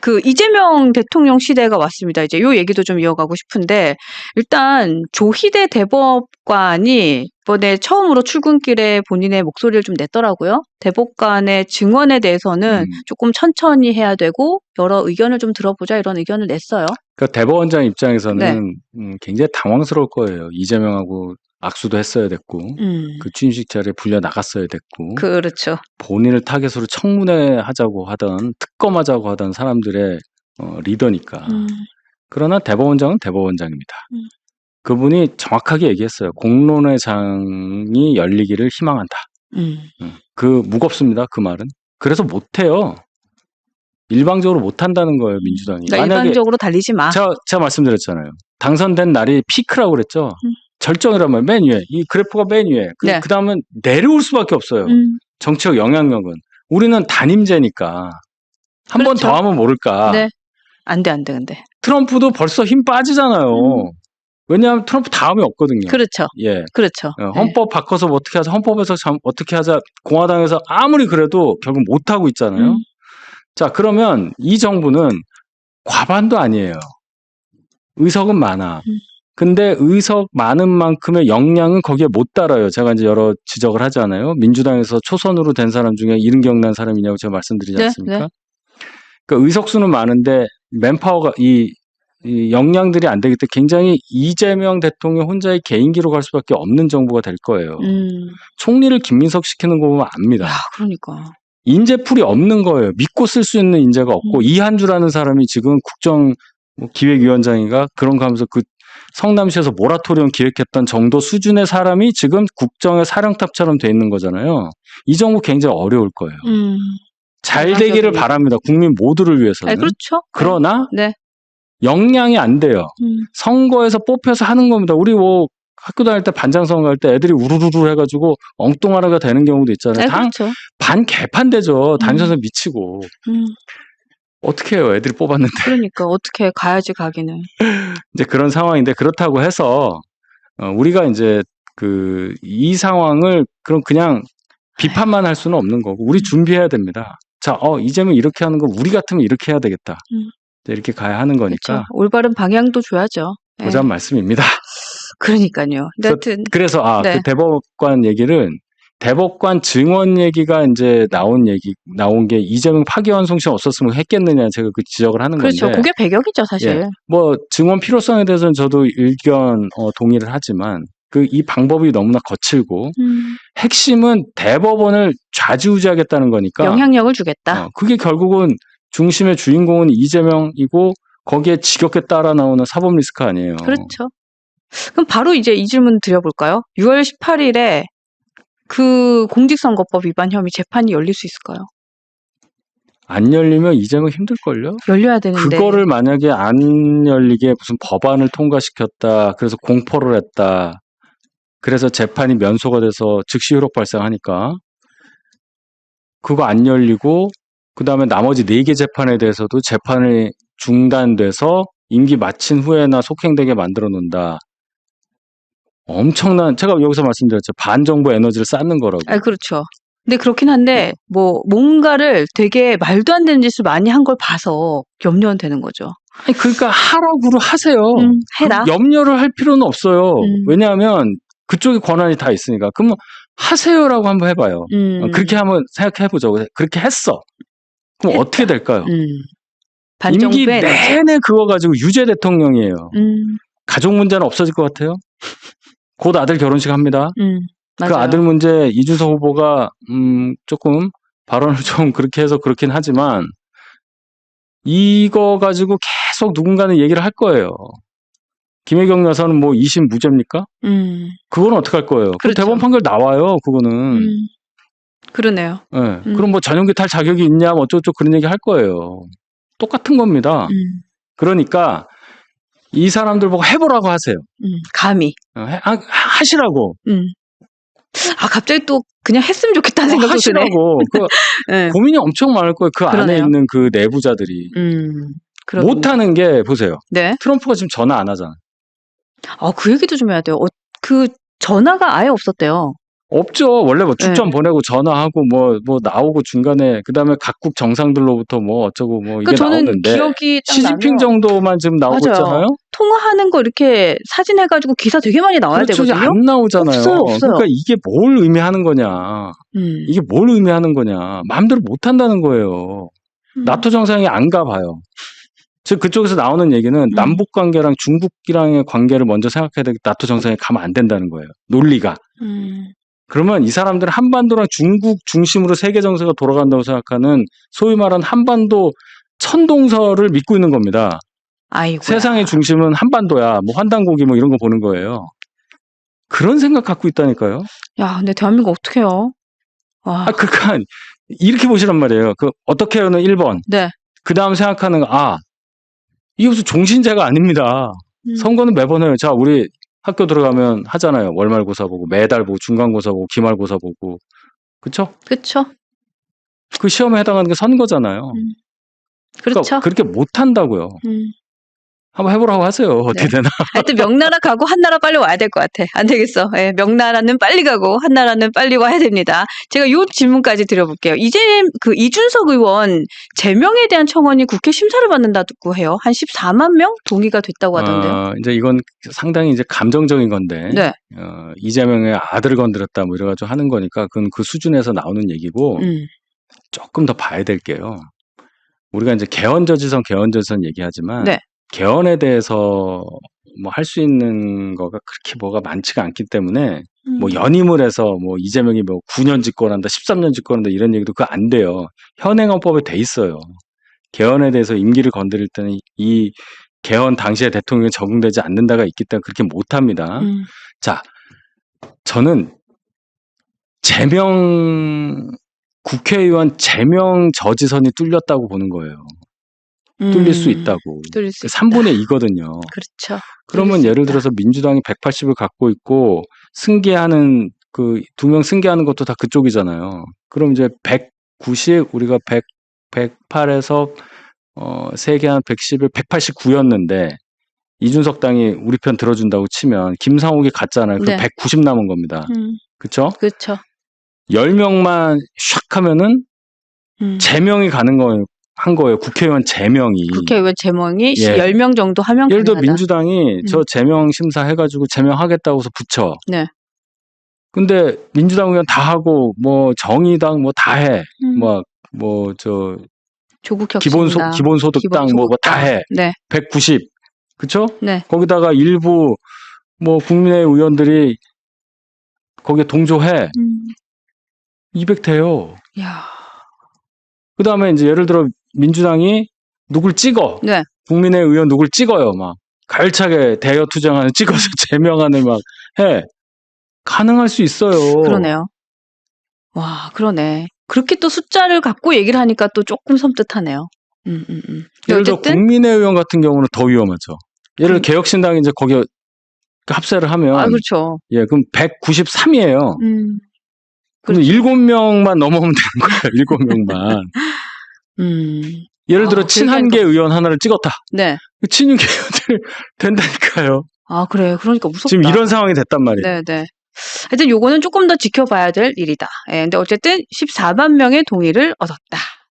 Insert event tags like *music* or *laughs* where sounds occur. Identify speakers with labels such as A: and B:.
A: 그 이재명 대통령 시대가 왔습니다. 이제 요 얘기도 좀 이어가고 싶은데 일단 조희대 대법관이 이번에 처음으로 출근길에 본인의 목소리를 좀 냈더라고요. 대법관의 증언에 대해서는
B: 음.
A: 조금 천천히 해야 되고 여러 의견을 좀 들어보자 이런 의견을 냈어요.
B: 그러니까 대법원장 입장에서는
A: 네.
B: 음, 굉장히 당황스러울 거예요. 이재명하고 악수도 했어야 됐고
A: 음.
B: 그 취임식 자리에 불려 나갔어야 됐고
A: 그렇죠.
B: 본인을 타겟으로 청문회 하자고 하던 특검하자고 하던 사람들의 어, 리더니까.
A: 음.
B: 그러나 대법원장은 대법원장입니다.
A: 음.
B: 그분이 정확하게 얘기했어요. 공론의 장이 열리기를 희망한다.
A: 음.
B: 음. 그 무겁습니다. 그 말은. 그래서 못해요. 일방적으로 못한다는 거예요. 민주당이.
A: 그러니까 일반적으로 달리지 마.
B: 제가, 제가 말씀드렸잖아요. 당선된 날이 피크라고 그랬죠.
A: 음.
B: 절정이란 말이에요. 맨 위에. 이 그래프가 맨 위에. 그,
A: 네.
B: 그 다음은 내려올 수밖에 없어요.
A: 음.
B: 정치적 영향력은. 우리는 단임제니까. 한번
A: 그렇죠.
B: 더 하면 모를까.
A: 네. 안 돼, 안 돼, 근데.
B: 트럼프도 벌써 힘 빠지잖아요.
A: 음.
B: 왜냐하면 트럼프 다음이 없거든요.
A: 그렇죠.
B: 예.
A: 그렇죠.
B: 어, 헌법 바꿔서 뭐 어떻게 하자. 헌법에서 참 어떻게 하자. 공화당에서 아무리 그래도 결국 못하고 있잖아요.
A: 음.
B: 자, 그러면 이 정부는 과반도 아니에요. 의석은 많아.
A: 음.
B: 근데 의석 많은 만큼의 역량은 거기에 못 따라요. 제가 이제 여러 지적을 하잖아요. 민주당에서 초선으로 된 사람 중에 이른 경 난 사람이냐고 제가 말씀드리지
A: 네,
B: 않습니까?
A: 네.
B: 그러니까 의석수는 많은데 맨파워가 이, 이 역량들이 안 되기 때문에 굉장히 이재명 대통령 혼자의 개인기로 갈 수밖에 없는 정부가 될 거예요.
A: 음.
B: 총리를 김민석 시키는 거 보면 압니다.
A: 야, 그러니까.
B: 인재풀이 없는 거예요. 믿고 쓸 수 있는 인재가 없고
A: 음.
B: 이한주라는 사람이 지금 국정 뭐 기획위원장인가 그런 거 하면서 그 성남시에서 모라토리엄 기획했던 정도 수준의 사람이 지금 국정의 사령탑처럼 돼 있는 거잖아요. 이 정부 굉장히 어려울 거예요.
A: 음.
B: 잘. 되기를 바랍니다. 국민 모두를 위해서는.
A: 아, 그렇죠.
B: 그러나
A: 네.
B: 역량이 안 돼요.
A: 음.
B: 선거에서 뽑혀서 하는 겁니다. 우리 뭐 학교 다닐 때 반장 선거 할 때 애들이 우르르르 해가지고 엉뚱하게 되는 경우도 있잖아요.
A: 네,
B: 당,
A: 그렇죠.
B: 반 개판되죠.
A: 음.
B: 담임 선생 미치고.
A: 음.
B: 어떻게 해요? 애들이 뽑았는데.
A: 그러니까 어떻게 가야지 가기는. *laughs*
B: 이제 그런 상황인데 그렇다고 해서 어, 우리가 이제 그 이 상황을 그럼 그냥 비판만 할 수는 없는 거고 우리 준비해야 됩니다. 자, 어 이재명 이렇게 하는 거 우리 같으면 이렇게 해야 되겠다.
A: 음.
B: 이제 이렇게 가야 하는 거니까
A: 그렇죠. 올바른 방향도 줘야죠. 네.
B: 보자는 말씀입니다. *laughs*
A: 그러니까요. 근데 하여튼
B: 그래서 아,
A: 네.
B: 그 대법관 얘기를 대법관 증언 얘기가 이제 나온 얘기 나온 게 이재명 파기환송시 없었으면 했겠느냐 제가 그 지적을 하는
A: 그렇죠.
B: 건데
A: 그게 배경이죠, 사실.
B: 뭐 증언 필요성에 대해서는 저도 의견 어, 동의를 하지만 그 이 방법이 너무나 거칠고
A: 음.
B: 핵심은 대법원을 좌지우지하겠다는 거니까
A: 영향력을 주겠다.
B: 어, 그게 결국은 중심의 주인공은 이재명이고 거기에 지겹게 따라 나오는 사법 리스크 아니에요.
A: 그렇죠. 그럼 바로 이제 이 질문 드려볼까요? 6월 18일에 그 공직선거법 위반 혐의 재판이 열릴 수 있을까요?
B: 안 열리면 이재명 힘들걸요?
A: 열려야 되는데.
B: 그거를 만약에 안 열리게 무슨 법안을 통과시켰다. 그래서 공포를 했다. 그래서 재판이 면소가 돼서 즉시 효력 발생하니까 그거 안 열리고 그다음에 나머지 네 개 재판에 대해서도 재판이 중단돼서 임기 마친 후에나 속행되게 만들어 놓는다. 엄청난 제가 여기서 말씀드렸죠. 반정부 에너지를 쌓는 거라고.
A: 아, 그렇죠. 근데 그렇긴 한데 뭐 뭔가를 되게 말도 안 되는 짓을 많이 한 걸 봐서 염려는 되는 거죠.
B: 아니, 그러니까 하라고로 하세요.
A: 음, 해라.
B: 그 염려를 할 필요는 없어요.
A: 음.
B: 왜냐하면 그쪽에 권한이 다 있으니까. 그럼 하세요라고 한번 해봐요.
A: 음,
B: 어, 그렇게 한번 생각해보죠. 그렇게 했어. 그럼
A: 했다.
B: 어떻게 될까요?
A: 음.
B: 임기. 내내 그거 가지고 유죄 대통령이에요.
A: 음,
B: 가족 문제는 없어질 것 같아요. 곧 아들 결혼식 합니다.
A: 음, 맞아요.
B: 그 아들 문제 이준석 후보가 음, 조금 발언을 *laughs* 좀 그렇게 해서 그렇긴 하지만 이거 가지고 계속 누군가는 얘기를 할 거예요. 김혜경 여사는 뭐 2심 무죄입니까?
A: 음,
B: 그거는 어떻게 할 거예요? 그
A: 그렇죠.
B: 대법원 판결 나와요. 그거는.
A: 음. 그러네요.
B: 예.
A: 음.
B: 그럼 뭐 전용기 탈 자격이 있냐, 뭐 어쩌고저쩌고 그런 얘기 할 거예요. 똑같은 겁니다.
A: 음,
B: 그러니까 이 사람들 보고 해보라고 하세요.
A: 음, 감히.
B: 어, 해- 하, 하시라고.
A: 음. 아, 갑자기 또 그냥 했으면 좋겠다는
B: 어,
A: 생각도 드네.
B: 하시라고. 그 *laughs*
A: 네.
B: 고민이 엄청 많을 거예요. 그 안에
A: 그러네요.
B: 있는 그 내부자들이.
A: 음.
B: 못하는 게 보세요.
A: 네.
B: 트럼프가 지금 전화 안 하잖아요.
A: 아, 그 얘기도 좀 해야 돼요. 어, 그 전화가 아예 없었대요.
B: 없죠. 원래 뭐 축전
A: 네.
B: 보내고 전화하고 뭐 뭐 나오고 중간에 그다음에 각국 정상들로부터 뭐 어쩌고 뭐 이게
A: 그 저는
B: 나오는데
A: 기억이 딱
B: 시진핑
A: 나면
B: 정도만 지금 나오고
A: 맞아요.
B: 있잖아요.
A: 통화하는 거 이렇게 사진 해가지고 기사 되게 많이 나와야
B: 그렇죠.
A: 되거든요.
B: 안 나오잖아요.
A: 없어요, 없어요.
B: 그러니까 이게 뭘 의미하는 거냐?
A: 음.
B: 이게 뭘 의미하는 거냐? 마음대로 못 한다는 거예요.
A: 음.
B: 나토 정상이 안 가봐요. 즉 그쪽에서 나오는 얘기는
A: 음.
B: 남북 관계랑 중국이랑의 관계를 먼저 생각해야 되고 나토 정상이 가면 안 된다는 거예요. 논리가.
A: 음.
B: 그러면 이 사람들은 한반도랑 중국 중심으로 세계 정세가 돌아간다고 생각하는 소위 말하는 한반도 천동설을 믿고 있는 겁니다.
A: 아이고.
B: 세상의 중심은 한반도야. 뭐 환단고기 뭐 이런 거 보는 거예요. 그런 생각 갖고 있다니까요.
A: 야, 근데 대한민국 어떡해요? 와.
B: 아, 그러니까 이렇게 보시란 말이에요. 그 어떻게 해요는 1번.
A: 네.
B: 그 다음 생각하는 거, 아, 이게 무슨 종신제가 아닙니다.
A: 음.
B: 선거는 매번 해요. 자, 우리 학교 들어가면 하잖아요. 월말고사 보고, 매달 보고, 중간고사 보고, 기말고사 보고. 그쵸?
A: 그쵸.
B: 그 시험에 해당하는 게 선거잖아요.
A: 음.
B: 그러니까
A: 그렇죠.
B: 그렇게 못 한다고요.
A: 음.
B: 한번 해보라고 하세요. 어떻게
A: 네.
B: 되나. *laughs*
A: 하여튼 명나라 가고 한나라 빨리 와야 될 것 같아. 안 되겠어. 예, 명나라는 빨리 가고 한나라는 빨리 와야 됩니다. 제가 요 질문까지 드려볼게요. 이제 그 이준석 의원 제명에 대한 청원이 국회 심사를 받는다고 해요. 한 14만 명 동의가 됐다고 하던데요.
B: 어, 이제 이건 상당히 이제 감정적인 건데.
A: 네.
B: 어, 이재명의 아들을 건드렸다 뭐 이래가지고 하는 거니까 그건 그 수준에서 나오는 얘기고
A: 음.
B: 조금 더 봐야 될 게요. 우리가 이제 개헌저지선, 개헌저지선 얘기하지만
A: 네.
B: 개헌에 대해서 뭐 할 수 있는 거가 그렇게 뭐가 많지가 않기 때문에
A: 음.
B: 뭐 연임을 해서 뭐 이재명이 뭐 9년 집권한다, 13년 집권한다 이런 얘기도 그거 안 돼요. 현행헌법에 돼 있어요. 개헌에 대해서 임기를 건드릴 때는 이 개헌 당시에 대통령이 적용되지 않는다가 있기 때문에 그렇게 못 합니다.
A: 음.
B: 자, 저는 제명 국회의원 제명 저지선이 뚫렸다고 보는 거예요. 뚫릴 수
A: 음.
B: 있다고.
A: 뚫릴 수 있다.
B: 3분의 2거든요.
A: 그렇죠.
B: 그러면
A: 수
B: 예를. 들어서 민주당이 180을 갖고 있고 승계하는 그 두 명 승계하는 것도 다 그쪽이잖아요. 그럼 이제 190 우리가 100 108에서 어 세개한 110을 189였는데 이준석 당이 우리 편 들어준다고 치면 김상욱이 갔잖아요. 그럼
A: 네.
B: 190 남은 겁니다.
A: 음.
B: 그렇죠?
A: 그렇죠.
B: 10명만 샥 하면은
A: 음.
B: 제명이 가는 거예요. 한 거예요. 국회의원 제명이.
A: 국회의원 제명이
B: 예.
A: 10명 정도 하면
B: 예를 들어
A: 가능하다.
B: 민주당이
A: 음.
B: 저 제명 심사 해가지고 제명하겠다고 해서 붙여.
A: 네.
B: 근데 민주당 의원 다 하고 뭐 정의당 뭐 다 해.
A: 음.
B: 뭐뭐저
A: 조국
B: 기본소
A: 혁신당.
B: 기본소득당 뭐뭐다 해.
A: 네.
B: 190. 그쵸?
A: 네.
B: 거기다가 일부 뭐 국민의 의원들이 거기에 동조해.
A: 음.
B: 200 돼요.
A: 야.
B: 그다음에 이제 예를 들어 민주당이 누굴 찍어.
A: 네.
B: 국민의 의원 누굴 찍어요. 막 가열차게 대여 투쟁하는 찍어서 제명하는 막 해. 가능할 수 있어요.
A: 그러네요. 와, 그러네. 그렇게 또 숫자를 갖고 얘기를 하니까 또 조금 섬뜩하네요. 음, 음, 음. 근데
B: 예를 들어 국민의 의원 같은 경우는 더 위험하죠. 예를
A: 음.
B: 개혁신당이 이제 거기에 합세를 하면
A: 아, 그렇죠.
B: 예, 그럼 193이에요.
A: 음.
B: 그럼 7명만 넘어오면 되는 거예요. 7명만. *laughs*
A: 음.
B: 예를 들어
A: 아,
B: 친한계 의원 하나를 찍었다.
A: 네.
B: 그 친윤계 의원들 *laughs* 된다니까요.
A: 아, 그래. 그러니까 무섭다.
B: 지금 이런 상황이 됐단 말이에요.
A: 네, 네. 하여튼 요거는 조금 더 지켜봐야 될 일이다. 예, 근데 어쨌든 14만 명의 동의를 얻었다.